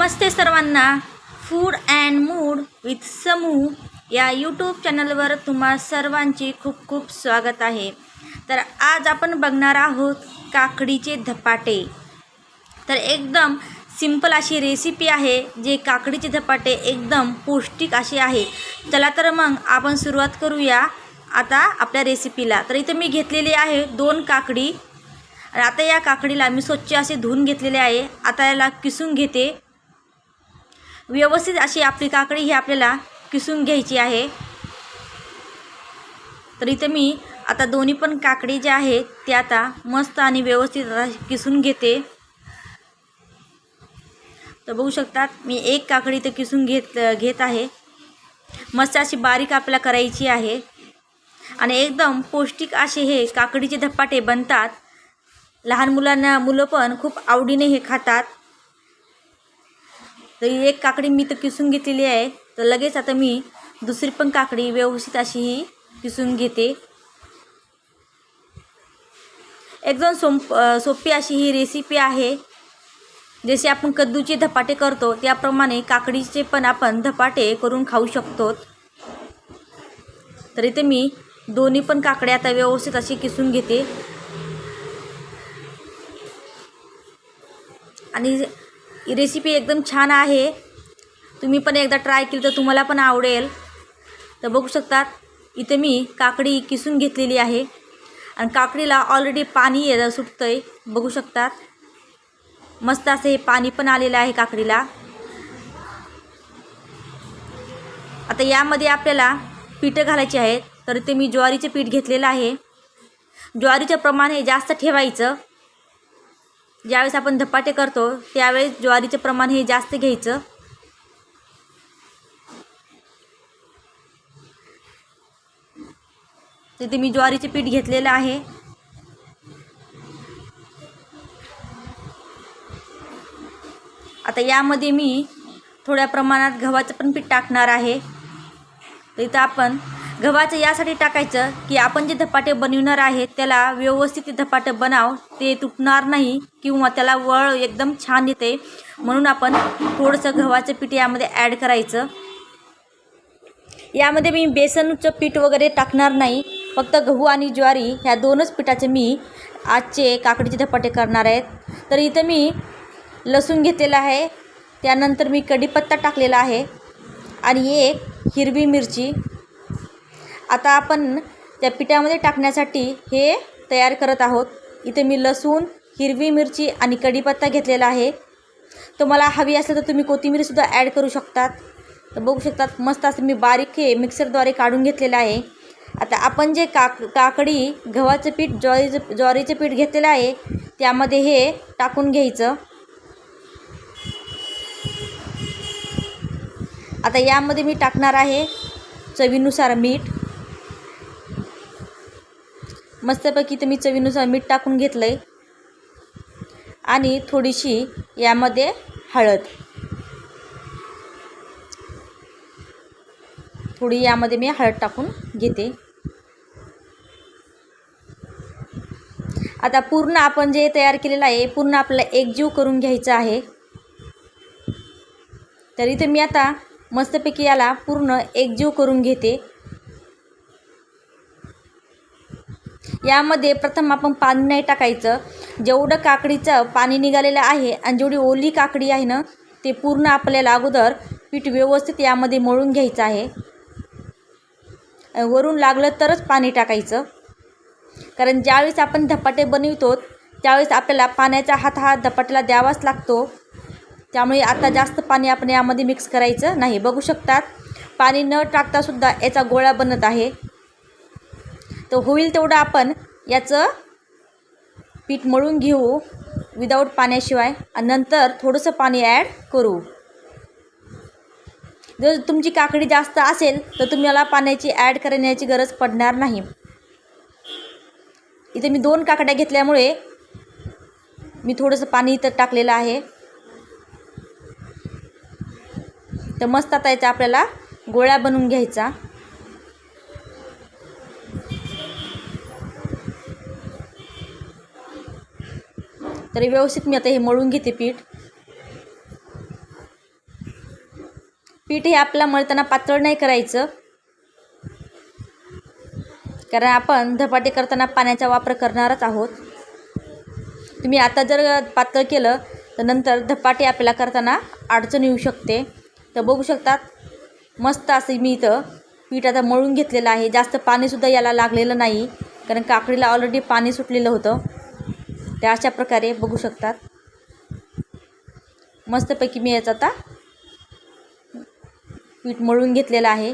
नमस्ते सर्वांना. Food and mood with Samu या YouTube चॅनलवर तुम्हा सर्वांचे खूप खूप स्वागत आहे. तर आज आपण बघणार आहोत काकडीचे धपाटे. तर एकदम सिंपल अशी रेसिपी आहे जे काकडीचे धपाटे एकदम पौष्टिक असे आहे. चला तर मग आपण सुरुवात करूया आता आपल्या रेसिपीला तर इथं मी घेतलेली आहे दोन काकडी. आता या काकडीला मी स्वच्छ असे धुवून घेतलेले आहे. आता याला किसून घेते. व्यवस्थित अशी आपली काकडी ही आपल्याला किसून घ्यायची आहे. तर इथं मी आता दोन्ही पण काकडी ज्या आहेत ते आता मस्त आणि व्यवस्थित आता किसून घेते. तर बघू शकतात मी एक काकडी तर किसून घेत घेत आहे. मस्त अशी बारीक आपल्याला करायची आहे. आणि एकदम पौष्टिक असे हे काकडीचे धपाटे बनतात. लहान मुलांना मुलं पण खूप आवडीने हे खातात. तर ही एक काकडी मी तर किसून घेतलेली आहे. तर लगेच आता मी दुसरी पण काकडी व्यवस्थित अशी ही किसून घेते. एकदम सोप सोपी अशी ही रेसिपी आहे. जसे आपण कद्दूचे धपाटे करतो त्याप्रमाणे काकडीचे पण आपण धपाटे करून खाऊ शकतो. तर इथे मी दोन्ही पण काकडे आता व्यवस्थित अशी किसून घेते. आणि ही रेसिपी एकदम छान आहे. तुम्ही पण एकदा ट्राय केली तर तुम्हाला पण आवडेल. तर बघू शकतात इथे मी काकडी किसून घेतलेली आहे. आणि काकडीला ऑलरेडी पाणी ये सुटतं आहे बघू शकतात. मस्त असं हे पाणी पण आलेलं आहे काकडीला. आता यामध्ये आपल्याला पीठं घालायची आहेत तर ते मी ज्वारीचे पीठ घेतलेलं आहे. ज्वारीचं प्रमाण हे जास्त ठेवायचं. ज्यावेळेस आपण धपाटे करतो त्यावेळेस ज्वारीचं प्रमाण हे जास्त घ्यायचं. तिथे मी ज्वारीचे पीठ घेतलेलं आहे. आता यामध्ये मी थोड्या प्रमाणात गव्हाचं पण पीठ टाकणार आहे. तर इथं आपण गव्हाचं यासाठी टाकायचं की आपण जे धपाटे बनवणार आहेत त्याला व्यवस्थित धपाटे बनाव ते तुटणार नाही किंवा त्याला वळ एकदम छान येते. म्हणून आपण थोडंसं गव्हाचं पीठ यामध्ये ॲड करायचं. यामध्ये मी बेसनचं पीठ वगैरे टाकणार नाही. फक्त गहू आणि ज्वारी ह्या दोनच पिठाचे मी आजचे काकडीचे धपाटे करणार आहेत. तर इथं मी लसूण घेतलेला आहे. त्यानंतर मी कढीपत्ता टाकलेला आहे. आणि एक हिरवी मिरची. आता आपण त्या पिठामध्ये टाकण्यासाठी हे तयार करत आहोत. इथे मी लसूण हिरवी मिरची आणि कढीपत्ता घेतलेला आहे. तुम्हाला हवी असेल तर तुम्ही कोथिंबीरसुद्धा ॲड करू शकतात. तर बघू शकतात मस्त असं मी बारीक हे मिक्सरद्वारे काढून घेतलेलं आहे. आता आपण जे काक काकडी गव्हाचं पीठ ज्वारीचं ज्वारीचं पीठ घेतलेलं आहे त्यामध्ये हे टाकून घ्यायचं. आता यामध्ये मी टाकणार आहे चवीनुसार मीठ. मस्तपैकी तर मी चवीनुसार मीठ टाकून घेतलं आहे आणि थोडीशी यामध्ये हळद. थोडी यामध्ये मी हळद टाकून घेते. आता पूर्ण आपण जे तयार केलेलं आहे पूर्ण आपल्याला एकजीव करून घ्यायचं आहे. तर इथे मी आता मस्तपैकी याला पूर्ण एकजीव करून घेते. यामध्ये प्रथम आपण पाणी नाही टाकायचं. जेवढं काकडीचं पाणी निघालेलं आहे आणि जेवढी ओली काकडी आहे ना ते पूर्ण आपल्याला अगोदर पीठ व्यवस्थित यामध्ये मळून घ्यायचं आहे. वरून लागलं तरच पाणी टाकायचं. कारण ज्यावेळेस आपण धपाटे बनवितो त्यावेळेस आपल्याला पाण्याचा हात हा धपाट्याला द्यावाच लागतो. त्यामुळे आता जास्त पाणी आपण यामध्ये मिक्स करायचं नाही. बघू शकतात पाणी न टाकतासुद्धा याचा गोळा बनत आहे. तर होईल तेवढं आपण याचं पीठ मळून घेऊ विदाऊट पाण्याशिवाय. आणि नंतर थोडंसं पाणी ॲड करू. जर तुमची काकडी जास्त असेल तर तुम्हाला पाण्याची ॲड करण्याची गरज पडणार नाही. इथे मी दोन काकड्या घेतल्यामुळे मी थोडंसं पाणी इथं टाकलेलं आहे. तर मस्त आता याचा आपल्याला गोळ्या बनवून घ्यायचा. तर व्यवस्थित मी आता हे मळून घेते पीठ. पीठ हे आपल्या मळताना पातळ नाही करायचं. कारण आपण धपाटे करताना पाण्याचा वापर करणारच आहोत. तुम्ही आता जर पातळ केलं तर नंतर धपाटे आपल्याला करताना अडचण येऊ शकते. तर बघू शकतात मस्त असं मी इथं पीठ आता मळून घेतलेलं आहे. जास्त पाणीसुद्धा याला लागलेलं नाही. कारण काकडीला ऑलरेडी पाणी सुटलेलं होतं. त्या अशा प्रकारे बघू शकतात. मस्तपैकी मी याचं आता पीठ मळून घेतलेलं आहे.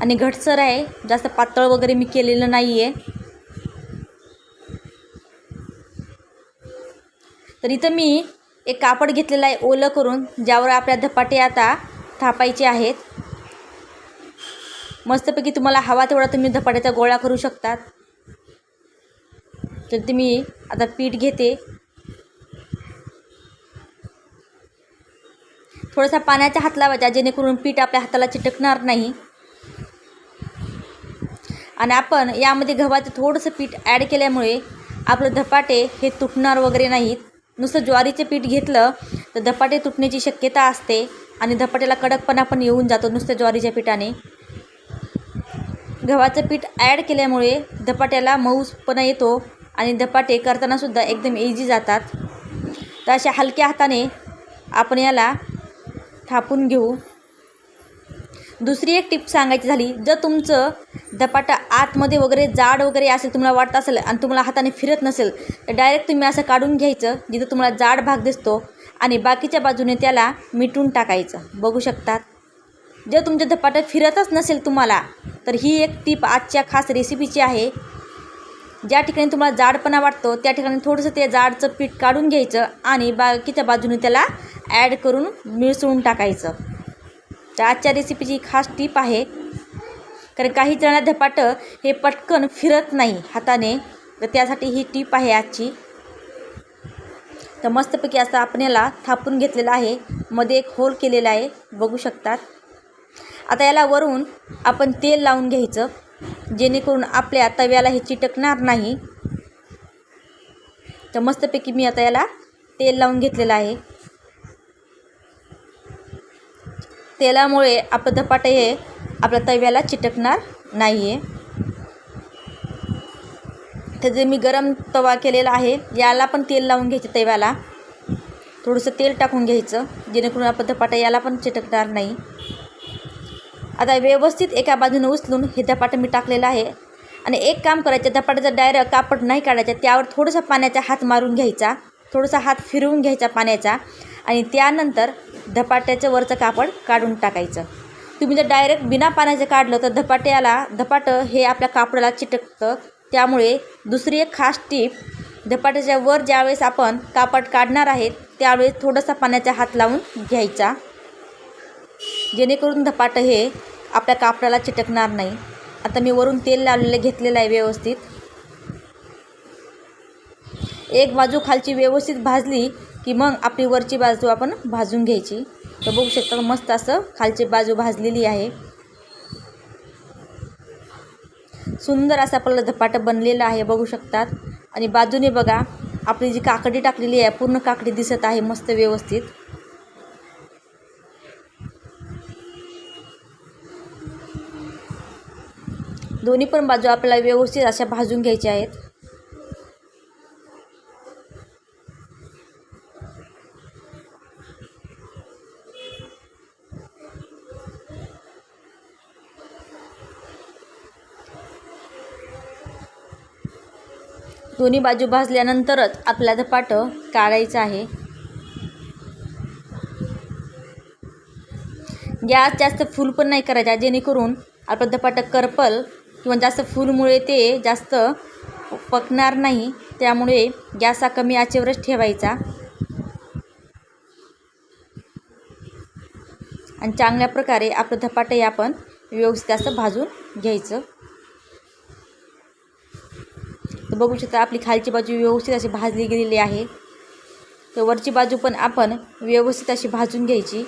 आणि घटसर आहे. जास्त पातळ वगैरे मी केलेलं नाही आहे तर इथं मी एक कापड घेतलेलं आहे ओलं करून ज्यावर आपल्या धपाटे आता थापायचे आहेत. मस्तपैकी तुम्हाला हवा तेवढा तुम्ही धपाट्याचा गोळा करू शकतात. तर ते मी आता पीठ घेते. थोडासा पाण्याचा हात लावायचा जेणेकरून पीठ आपल्या हाताला चिटकणार नाही. आणि आपण यामध्ये गव्हाचं थोडंसं पीठ ॲड केल्यामुळे आपलं धपाटे हे तुटणार वगैरे नाहीत. नुसतं ज्वारीचं पीठ घेतलं तर धपाटे तुटण्याची शक्यता असते आणि धपाट्याला कडकपणा पण येऊन जातो नुसत्या ज्वारीच्या पिठाने. गव्हाचं पीठ ॲड केल्यामुळे धपाट्याला मऊसपणा येतो आणि धपाटे करतानासुद्धा एकदम इझी जातात. तर अशा हलक्या हाताने आपण याला थापून घेऊ. दुसरी एक टिप सांगायची झाली जर तुमचं धपाटा आतमध्ये वगैरे जाड वगैरे असेल तुम्हाला वाटत असेल आणि तुम्हाला हाताने फिरत नसेल तर डायरेक्ट तुम्ही असं काढून घ्यायचं जिथं तुम्हाला जाड भाग दिसतो आणि बाकीच्या बाजूने त्याला मिटून टाकायचं. बघू शकतात? जर तुमच्या धपाटं फिरतच नसेल तुम्हाला तर ही एक टीप आजच्या खास रेसिपीची आहे. ज्या ठिकाणी तुम्हाला जाडपणा वाटतो त्या ठिकाणी थोडंसं ते जाडचं पीठ काढून घ्यायचं आणि बाकीच्या बाजूने त्याला ॲड करून मिसळून टाकायचं. तर आजच्या रेसिपीची खास टीप आहे कारण काही जणांना धपाटं हे पटकन फिरत नाही हाताने तर त्यासाठी ही टीप आहे आजची. तर मस्तपैकी असं आपण याला थापून घेतलेलं आहे मध्ये एक होल केलेला आहे बघू शकतात. आता याला वरून आपण तेल लावून घ्यायचं. जेणेकरून आपल्या तव्याला हे चिटकणार नाही. तर मस्तपैकी मी आता याला तेल लावून घेतलेलं आहे. तेलामुळे आपलं धपाटे हे आपल्या तव्याला चिटकणार नाही आहे तर जे मी गरम तवा केलेला आहे याला पण तेल लावून घ्यायचं तव्याला. थोडंसं तेल टाकून घ्यायचं जेणेकरून आपलं धपाटा याला पण चिटकणार नाही. आता व्यवस्थित एका बाजूने उचलून हे धपाटं मी टाकलेलं आहे. आणि एक काम करायचं धपाट्याचा डायरेक्ट कापड नाही काढायचा त्यावर थोडंसं पाण्याचा हात मारून घ्यायचा थोडासा हात फिरवून घ्यायचा पाण्याचा आणि त्यानंतर धपाट्याचं वरचं कापड काढून टाकायचं. तुम्ही जर डायरेक्ट बिना पाण्याचं काढलं तर धपाट्याला धपाटं हे आपल्या कापडाला चिटकतं. त्यामुळे दुसरी एक खास टीप धपाट्याच्या वर ज्यावेळेस आपण कापड काढणार आहेत त्यावेळेस थोडासा पाण्याचा हात लावून घ्यायचा. जेणेकरून धपाटं हे आपल्या कापडाला चिटकणार नाही. आता मी वरून तेल लावलेलं घेतलेलं आहे व्यवस्थित. एक बाजू खालची व्यवस्थित भाजली की मग आपली वरची बाजू आपण भाजून घ्यायची. तर बघू शकता मस्त असं खालची बाजू भाजलेली आहे. सुंदर असं आपलं धपाटं बनलेलं आहे बघू शकतात. आणि बाजूने बघा आपली जी काकडी टाकलेली आहे पूर्ण काकडी दिसत आहे मस्त व्यवस्थित. दोन्ही पण बाजू आपल्याला व्यवस्थित अशा भाजून घ्यायच्या आहेत. दोन्ही बाजू भाजल्यानंतरच आपल्या धपाटं काढायचं आहे. गॅस जास्त फुल पण नाही करायचा जेणेकरून आपलं धपाटं करपल किंवा जास्त फूलमुळे ते जास्त पकणार नाही त्यामुळे गॅस हा कमी आचेवरच ठेवायचा. आणि चांगल्या प्रकारे आपलं धपाटं आपण व्यवस्थित असं भाजून घ्यायचं. तर बघू शकता आपली खालची बाजू व्यवस्थित अशी भाजली गेलेली आहे. तर वरची बाजू पण आपण व्यवस्थित अशी भाजून घ्यायची.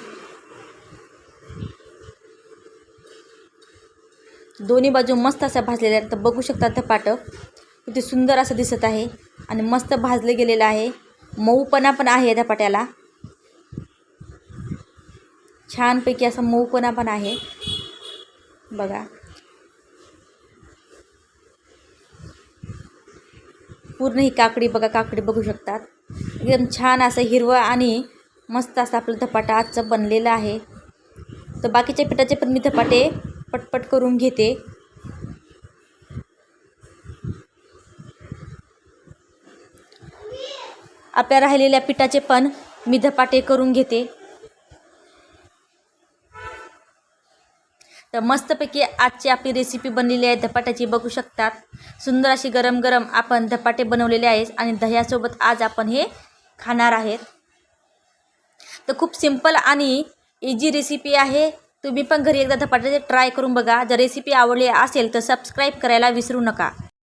दोन्ही बाजू मस्त असा भाजलेल्या आहेत. तर बघू शकता धपाटं किती सुंदर असं दिसत आहे. आणि मस्त भाजलं गेलेलं आहे. मऊपणा पण आहे धपाट्याला छानपैकी असा मऊपणा पण आहे. बघा. पूर्ण ही काकडी बघा काकडी बघू शकतात. एकदम छान असं हिरवं आणि मस्त असं आपलं धपाटा आजचं बनलेलं आहे. तर बाकीच्या पिठाचे पण मी धपाटे पटपट करून घेते. आपल्या राहिलेल्या पिठाचे पण मी धपाटे करून घेते. तर मस्तपैकी आजची आपली रेसिपी बनलेली आहे. धपाट्याची बघू शकतात. सुंदर अशी गरम गरम आपण धपाटे बनवलेले आहेत आणि दह्यासोबत आज आपण हे खाणार आहेत. तर खूप सिंपल आणि इझी रेसिपी आहे. तुम्ही पण घरी एकदा धपाट्याचे ट्राय करून बघा. जर रेसिपी आवडली असेल तर सबस्क्राईब करायला विसरू नका.